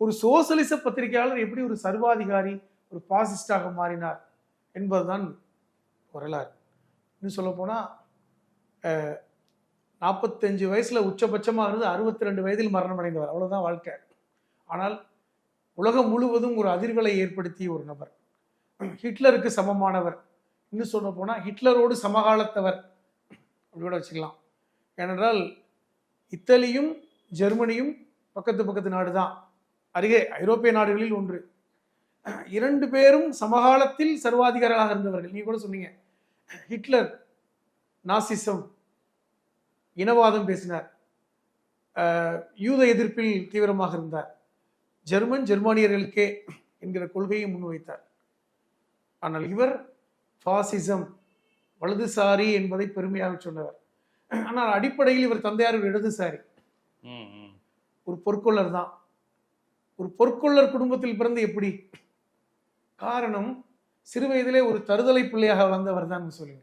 ஒரு சோசலிச பத்திரிகையாளர் எப்படி ஒரு சர்வாதிகாரி ஒரு பாசிஸ்டாக மாறினார் என்பதுதான் வரலாறு. இன்னும் சொல்லப்போனால் நாற்பத்தஞ்சு வயசில் உச்சபட்சமாக இருந்து அறுபத்தி ரெண்டு வயதில் மரணம் அடைந்தவர். அவ்வளோதான் வாழ்க்கை. ஆனால் உலகம் முழுவதும் ஒரு அதிர்வலை ஏற்படுத்திய ஒரு நபர். ஹிட்லருக்கு சமமானவர். இன்னும் சொல்ல போனால் ஹிட்லரோடு சமகாலத்தவர். அப்படி கூட வச்சுக்கலாம். ஏனென்றால் இத்தாலியும் ஜெர்மனியும் பக்கத்து பக்கத்து நாடு தான் அருகே ஐரோப்பிய நாடுகளில் ஒன்று. இரண்டு பேரும் சமகாலத்தில் சர்வாதிகாரிகளாக இருந்தவர்கள். நீங்க கூட சொன்னீங்க. ஹிட்லர் நாசிசம் இனவாதம் பேசினார். யூத எதிர்ப்பில் தீவிரமாக இருந்தார். ஜெர்மன் ஜெர்மானியர்களுக்கே என்கிற கொள்கையை முன்வைத்தார். ஆனால் இவர் பாசிசம் வலதுசாரி என்பதை பெருமையாக சொன்னவர். ஆனால் அடிப்படையில் இவர் தந்தையார் இடதுசாரி. ஒரு பொற்கொள்ளர் தான். ஒரு பொற்கொள்ளர் குடும்பத்தில் பிறந்து எப்படி? காரணம் சிறு வயதிலே ஒரு தருதலை பிள்ளையாக வளர்ந்தவர் தான் சொல்லுங்க